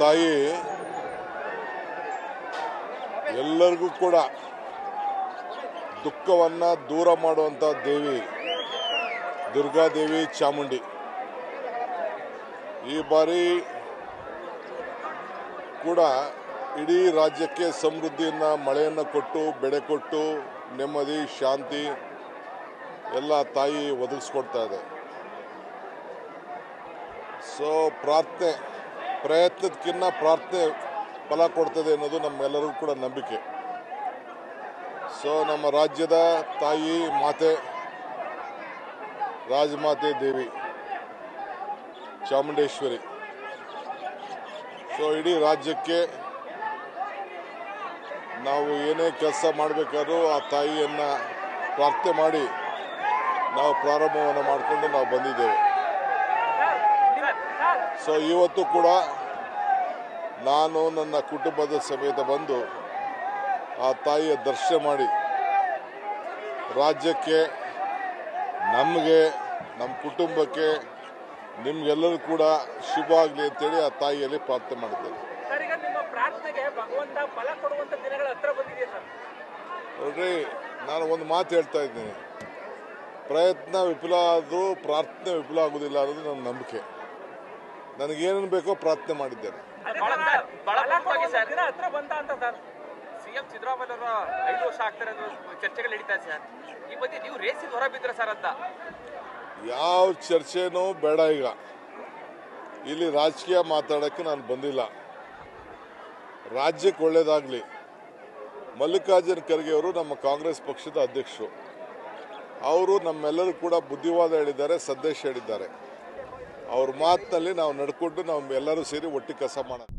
ತಾಯಿ, ಎಲ್ಲರಿಗೂ ಕೂಡ ದುಃಖವನ್ನ ದೂರ ಮಾಡುವಂಥ ದೇವಿ ದುರ್ಗಾದೇವಿ ಚಾಮುಂಡಿ. ಈ ಬಾರಿ ಕೂಡ ಇಡೀ ರಾಜ್ಯಕ್ಕೆ ಸಮೃದ್ಧಿಯನ್ನ, ಮಳೆಯನ್ನು ಕೊಟ್ಟು, ಬೆಳೆ ಕೊಟ್ಟು, ನೆಮ್ಮದಿ, ಶಾಂತಿ ಎಲ್ಲ ತಾಯಿ ಒದಗಿಸ್ಕೊಡ್ತಾ ಇದೆ. ಸೊ ಪ್ರಾರ್ಥನೆ. ಪ್ರಯತ್ನದಕ್ಕಿಂತ ಪ್ರಾರ್ಥನೆ ಫಲ ಕೊಡ್ತದೆ ಅನ್ನೋದು ನಮ್ಮೆಲ್ಲರಿಗೂ ಕೂಡ ನಂಬಿಕೆ. ಸೊ ನಮ್ಮ ರಾಜ್ಯದ ತಾಯಿ, ಮಾತೆ, ರಾಜಮಾತೆ ದೇವಿ, ಚಾಮುಂಡೇಶ್ವರಿ. ಸೊ ಇಡೀ ರಾಜ್ಯಕ್ಕೆ ನಾವು ಏನೇ ಕೆಲಸ ಮಾಡಬೇಕಾದ್ರೂ ಆ ತಾಯಿಯನ್ನು ಪ್ರಾರ್ಥನೆ ಮಾಡಿ ನಾವು ಪ್ರಾರಂಭವನ್ನು ಮಾಡಿಕೊಂಡು ನಾವು ಬಂದಿದ್ದೇವೆ. ಸೊ ಇವತ್ತು ಕೂಡ ನಾನು ನನ್ನ ಕುಟುಂಬದ ಸಮೇತ ಬಂದು ಆ ತಾಯಿಯ ದರ್ಶನ ಮಾಡಿ ರಾಜ್ಯಕ್ಕೆ ನಮಗೆ ನಮ್ಮ ಕುಟುಂಬಕ್ಕೆ ನಿಮ್ಗೆಲ್ಲರೂ ಕೂಡ ಶುಭ ಆಗಲಿ ಅಂತೇಳಿ ಆ ತಾಯಿಯಲ್ಲಿ ಪ್ರಾರ್ಥನೆ ಮಾಡಿದ್ದೇನೆ. ನೋಡ್ರಿ ನಾನು ಒಂದು ಮಾತು ಹೇಳ್ತಾ ಇದ್ದೀನಿ. ಪ್ರಯತ್ನ ವಿಫಲ ಆದರೂ ಪ್ರಾರ್ಥನೆ ವಿಫಲ ಆಗೋದಿಲ್ಲ ಅನ್ನೋದು ನನ್ನ ನಂಬಿಕೆ. ನನಗೇನೇನು ಬೇಕೋ ಪ್ರಾರ್ಥನೆ ಮಾಡಿದ್ದೇನೆ. ಯಾವ ಚರ್ಚೆನೂ ಬೇಡ ಈಗ. ಇಲ್ಲಿ ರಾಜಕೀಯ ಮಾತಾಡೋಕ್ಕೆ ನಾನು ಬಂದಿಲ್ಲ. ರಾಜ್ಯಕ್ಕೆ ಒಳ್ಳೇದಾಗಲಿ. ಮಲ್ಲಿಕಾರ್ಜುನ್ ಖರ್ಗೆ ಅವರು ನಮ್ಮ ಕಾಂಗ್ರೆಸ್ ಪಕ್ಷದ ಅಧ್ಯಕ್ಷರು. ಅವರು ನಮ್ಮೆಲ್ಲರೂ ಕೂಡ ಬುದ್ಧಿವಾದ ಹೇಳಿದ್ದಾರೆ, ಸಂದೇಶ ಹೇಳಿದ್ದಾರೆ. ಅವ್ರ ಮಾತಿನಲ್ಲಿ ನಾವು ನಡ್ಕೊಂಡು ನಾವು ಎಲ್ಲರೂ ಸೇರಿ ಒಟ್ಟಿಗೆ ಕೆಲಸ ಮಾಡೋಣ